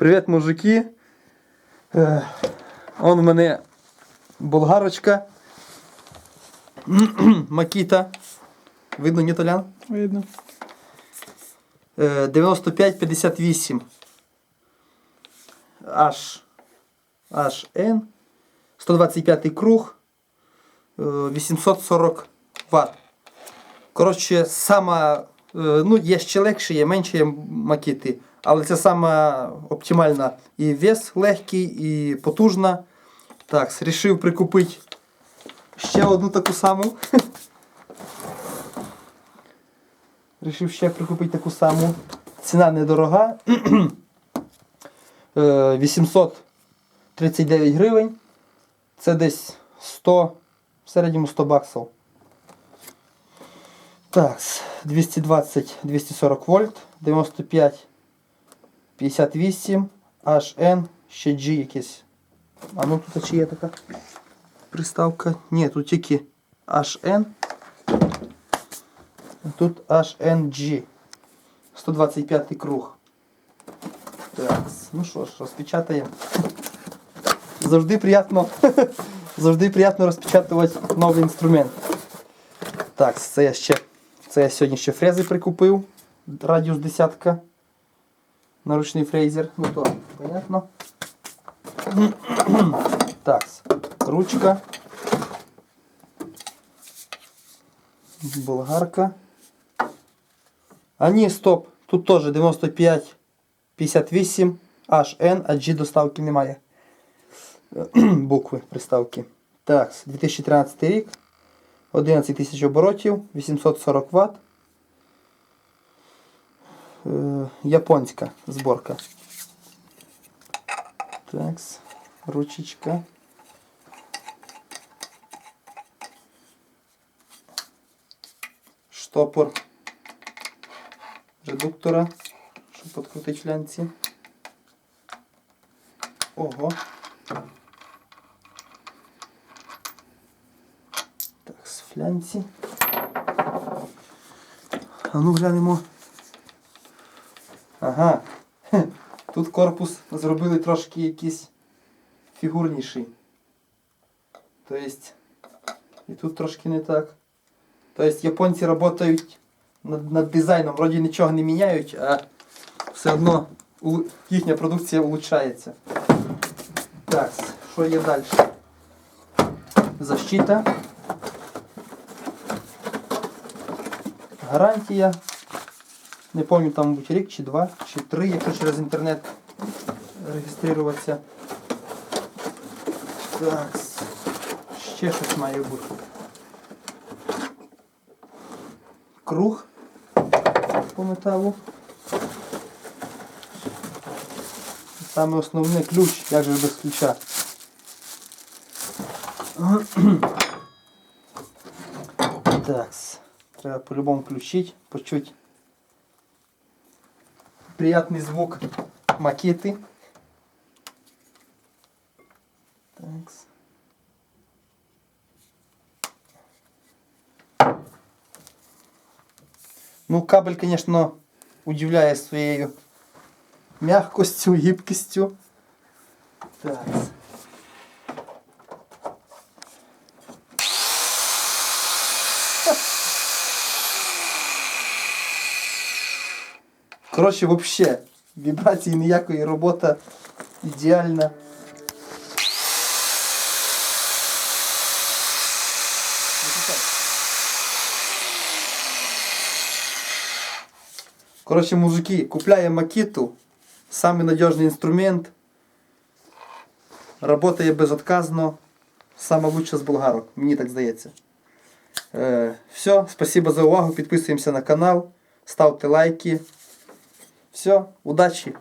Привіт, мужики. Е, он в мене болгарочка. Макіта. Видно, ні, Толян? Видно. Е, 95-58. H. HN. 125 круг. е, 840 Вт. Коротше, сама. е, Ну, є ще легше, є менше є макіти. Але це сама оптимальна. І вес легкий, і потужна. Так, рішив прикупити ще одну таку саму. Рішив ще прикупити таку саму. Ціна недорога. Е, 839 гривень. Це десь 100, в середньому 100 баксів. Так, 220-240 вольт, 95 58, HN, ще G якийсь. А ну тут чи є така приставка? Ні, тут тільки HN. Тут HNG. 125 круг. Так, ну що ж, розпечатаємо. Завжди приємно, завжди приємно розпечатувати новий інструмент. Так, це я ще. Це я сьогодні ще фрези прикупив. Радіус десятка. Наручний фрезер. Ну то, понятно. Так, ручка. Болгарка. А ні, стоп. Тут теж 95, 58, HN, а G доставки немає. Букви приставки. Так, 2013 рік. 11 тисяч оборотів, 840 Вт. Е, японська зборка. Так, ручечка. Штопор редуктора, щоб підкрутити флянці. Ого. Так, з флянці. А ну глянемо. Ага. Тут корпус зробили трошки якийсь фігурніший. Тобто, і тут трошки не так. Тобто японці працюють над, над дизайном, вроді нічого не міняють, а все одно їхня продукція улучшається. Так, що є далі? Защита. Гарантія. Не пам'ятаю, там мабуть рік чи два, чи три, якщо через інтернет реєструватися. Так. Ще щось має бути. Круг по металу. Саме основне ключ, як же без ключа. Так, треба по-любому включити, почути приятный звук макеты. Так. Ну, кабель, конечно, удивляє своєю м'якостю, гибкістю. Так. Коротше, вообще, вібрації ніякої робота ідеальна. Коротше, мужики, купляємо макіту, самий надіжний інструмент. Работає безотказно. Саме лучше з болгарок, мені так здається. Е, все, спасибо за увагу. Підписуємося на канал, ставте лайки. Все, удачі!